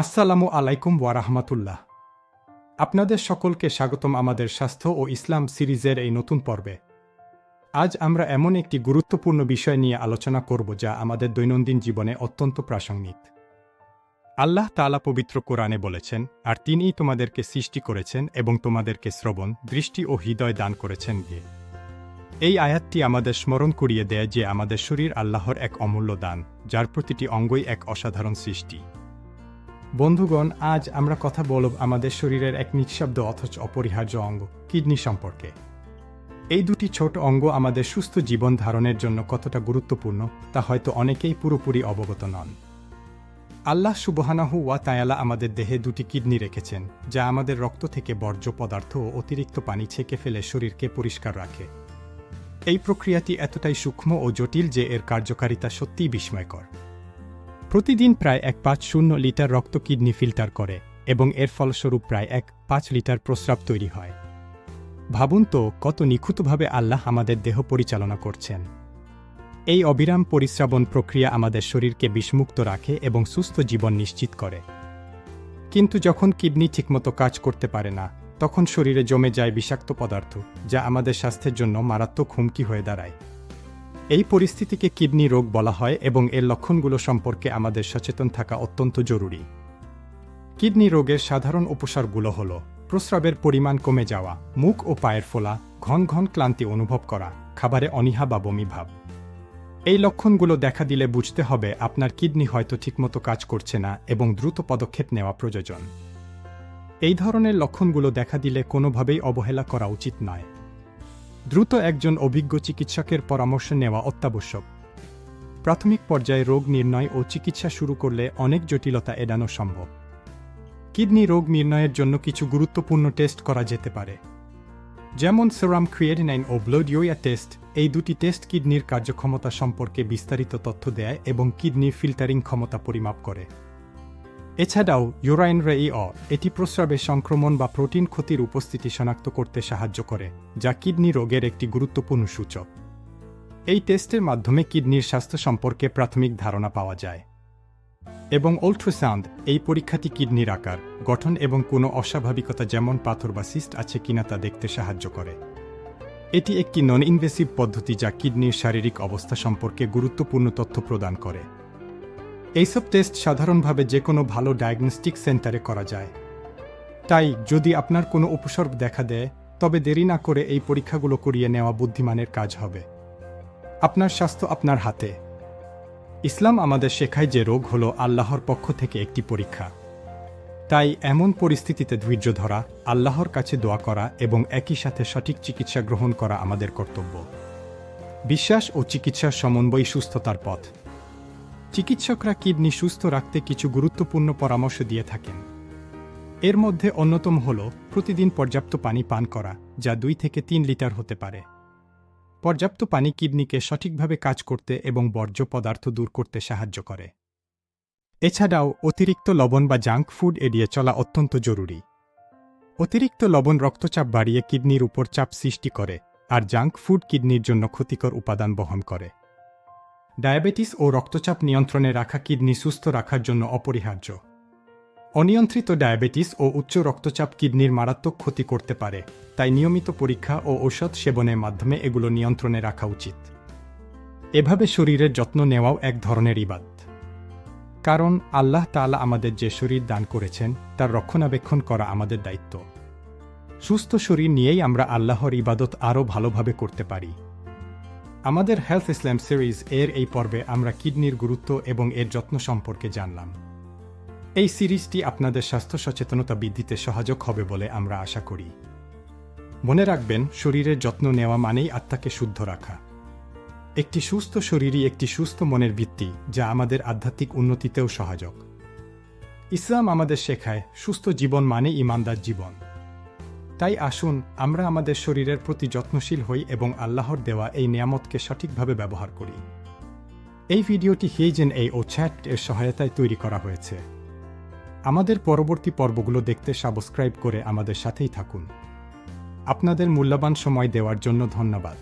আসসালামু আলাইকুম ওয়ারাহমাতুল্লাহ আপনাদের সকলকে স্বাগতম আমাদের স্বাস্থ্য ও ইসলাম সিরিজের এই নতুন পর্বে। আজ আমরা এমন একটি গুরুত্বপূর্ণ বিষয় নিয়ে আলোচনা করব যা আমাদের দৈনন্দিন জীবনে অত্যন্ত প্রাসঙ্গিক। আল্লাহ তাআলা পবিত্র কোরআনে বলেছেন, আর তিনিই তোমাদেরকে সৃষ্টি করেছেন এবং তোমাদেরকে শ্রবণ, দৃষ্টি ও হৃদয় দান করেছেন দিয়ে এই আয়াতটি আমাদের স্মরণ করিয়ে দেয় যে আমাদের শরীর আল্লাহর এক অমূল্য দান, যার প্রতিটি অঙ্গই এক অসাধারণ সৃষ্টি। বন্ধুগণ, আজ আমরা কথা বলব আমাদের শরীরের এক নিঃশব্দ অথচ অপরিহার্য অঙ্গ, কিডনি সম্পর্কে। এই দুটি ছোট অঙ্গ আমাদের সুস্থ জীবন ধারণের জন্য কতটা গুরুত্বপূর্ণ, তা হয়তো অনেকেই পুরোপুরি অবগত নন। আল্লাহ সুবহানাহু ওয়া তায়ালা আমাদের দেহে দুটি কিডনি রেখেছেন, যা আমাদের রক্ত থেকে বর্জ্য পদার্থ ও অতিরিক্ত পানি ছেঁকে ফেলে শরীরকে পরিষ্কার রাখে। এই প্রক্রিয়াটি এতটাই সূক্ষ্ম ও জটিল যে এর কার্যকারিতা সত্যিই বিস্ময়কর। প্রতিদিন প্রায় এক পাঁচ শূন্য লিটার রক্ত কিডনি ফিল্টার করে এবং এর ফলস্বরূপ প্রায় এক পাঁচ লিটার প্রস্রাব তৈরি হয়। ভাবুন তো কত নিখুঁতভাবে আল্লাহ আমাদের দেহ পরিচালনা করছেন। এই অবিরাম পরিশ্রাবণ প্রক্রিয়া আমাদের শরীরকে বিষমুক্ত রাখে এবং সুস্থ জীবন নিশ্চিত করে। কিন্তু যখন কিডনি ঠিকমতো কাজ করতে পারে না, তখন শরীরে জমে যায় বিষাক্ত পদার্থ, যা আমাদের স্বাস্থ্যের জন্য মারাত্মক হুমকি হয়ে দাঁড়ায়। এই পরিস্থিতিকে কিডনি রোগ বলা হয় এবং এর লক্ষণগুলো সম্পর্কে আমাদের সচেতন থাকা অত্যন্ত জরুরি। কিডনি রোগের সাধারণ উপসর্গগুলো হল, প্রস্রাবের পরিমাণ কমে যাওয়া, মুখ ও পায়ের ফোলা, ঘন ঘন ক্লান্তি অনুভব করা, খাবারে অনীহা বা বমি ভাব। এই লক্ষণগুলো দেখা দিলে বুঝতে হবে আপনার কিডনি হয়তো ঠিকমতো কাজ করছে না এবং দ্রুত পদক্ষেপ নেওয়া প্রয়োজন। এই ধরনের লক্ষণগুলো দেখা দিলে কোনোভাবেই অবহেলা করা উচিত নয়। দ্রুত একজন অভিজ্ঞ চিকিৎসকের পরামর্শ নেওয়া অত্যাবশ্যক। প্রাথমিক পর্যায়ে রোগ নির্ণয় ও চিকিৎসা শুরু করলে অনেক জটিলতা এড়ানো সম্ভব। কিডনি রোগ নির্ণয়ের জন্য কিছু গুরুত্বপূর্ণ টেস্ট করা যেতে পারে। যেমন সেরাম ক্রিয়েটিনাইন ও ব্লড ইউরিয়া টেস্ট, এই দুটি টেস্ট কিডনির কার্যক্ষমতা সম্পর্কে বিস্তারিত তথ্য দেয় এবং কিডনির ফিল্টারিং ক্ষমতা পরিমাপ করে। এছাড়াও, ইউরাইন অ, এটি প্রস্রাবে সংক্রমণ বা প্রোটিন ক্ষতির উপস্থিতি শনাক্ত করতে সাহায্য করে, যা কিডনি রোগের একটি গুরুত্বপূর্ণ সূচক। এই টেস্টের মাধ্যমে কিডনির স্বাস্থ্য সম্পর্কে প্রাথমিক ধারণা পাওয়া যায়। এবং অল্ট্রাসাউন্ড এই পরীক্ষাটি কিডনির আকার, গঠন এবং কোনো অস্বাভাবিকতা যেমন পাথর বা সিস্ট আছে কিনা তা দেখতে সাহায্য করে। এটি একটি নন ইনভেসিভ পদ্ধতি যা কিডনির শারীরিক অবস্থা সম্পর্কে গুরুত্বপূর্ণ তথ্য প্রদান করে। এইসব টেস্ট সাধারণভাবে যে কোনো ভালো ডায়াগনস্টিক সেন্টারে করা যায়। তাই যদি আপনার কোনো উপসর্গ দেখা দেয়, তবে দেরি না করে এই পরীক্ষাগুলো করিয়ে নেওয়া বুদ্ধিমানের কাজ হবে। আপনার স্বাস্থ্য আপনার হাতে। ইসলাম আমাদের শেখায় যে রোগ হলো আল্লাহর পক্ষ থেকে একটি পরীক্ষা। তাই এমন পরিস্থিতিতে ধৈর্য ধরা, আল্লাহর কাছে দোয়া করা এবং একই সাথে সঠিক চিকিৎসা গ্রহণ করা আমাদের কর্তব্য। বিশ্বাস ও চিকিৎসার সমন্বয় সুস্থতার পথ। চিকিৎসকরা কিডনি সুস্থ রাখতে কিছু গুরুত্বপূর্ণ পরামর্শ দিয়ে থাকেন। এর মধ্যে অন্যতম হল প্রতিদিন পর্যাপ্ত পানি পান করা, যা দুই থেকে তিন লিটার হতে পারে। পর্যাপ্ত পানি কিডনিকে সঠিকভাবে কাজ করতে এবং বর্জ্য পদার্থ দূর করতে সাহায্য করে। এছাড়াও অতিরিক্ত লবণ বা জাঙ্ক ফুড এড়িয়ে চলা অত্যন্ত জরুরি। অতিরিক্ত লবণ রক্তচাপ বাড়িয়ে কিডনির উপর চাপ সৃষ্টি করে, আর জাঙ্ক ফুড কিডনির জন্য ক্ষতিকর উপাদান বহন করে। ডায়াবেটিস ও রক্তচাপ নিয়ন্ত্রণে রাখা কিডনি সুস্থ রাখার জন্য অপরিহার্য। অনিয়ন্ত্রিত ডায়াবেটিস ও উচ্চ রক্তচাপ কিডনির মারাত্মক ক্ষতি করতে পারে, তাই নিয়মিত পরীক্ষা ও ঔষধ সেবনের মাধ্যমে এগুলো নিয়ন্ত্রণে রাখা উচিত। এভাবে শরীরের যত্ন নেওয়াও এক ধরনের ইবাদ কারণ আল্লাহ তাআলা আমাদের যে শরীর দান করেছেন, তার রক্ষণাবেক্ষণ করা আমাদের দায়িত্ব। সুস্থ শরীর নিয়েই আমরা আল্লাহর ইবাদত আরও ভালোভাবে করতে পারি। আমাদের হেলথ ইসলাম সিরিজ এর এই পর্বে আমরা কিডনির গুরুত্ব এবং এর যত্ন সম্পর্কে জানলাম। এই সিরিজটি আপনাদের স্বাস্থ্য সচেতনতা বৃদ্ধিতে সহায়ক হবে বলে আমরা আশা করি। মনে রাখবেন, শরীরের যত্ন নেওয়া মানেই আত্মাকে শুদ্ধ রাখা। একটি সুস্থ শরীরই একটি সুস্থ মনের ভিত্তি, যা আমাদের আধ্যাত্মিক উন্নতিতেও সহায়ক। ইসলাম আমাদের শেখায়, সুস্থ জীবন মানে ইমানদার জীবন। তাই আসুন, আমরা আমাদের শরীরের প্রতি যত্নশীল হই এবং আল্লাহর দেওয়া এই নিয়ামতকে সঠিকভাবে ব্যবহার করি। এই ভিডিওটি হেইজেন এই ও চ্যাট এর সহায়তায় তৈরি করা হয়েছে। আমাদের পরবর্তী পর্বগুলো দেখতে সাবস্ক্রাইব করে আমাদের সাথেই থাকুন। আপনাদের মূল্যবান সময় দেওয়ার জন্য ধন্যবাদ।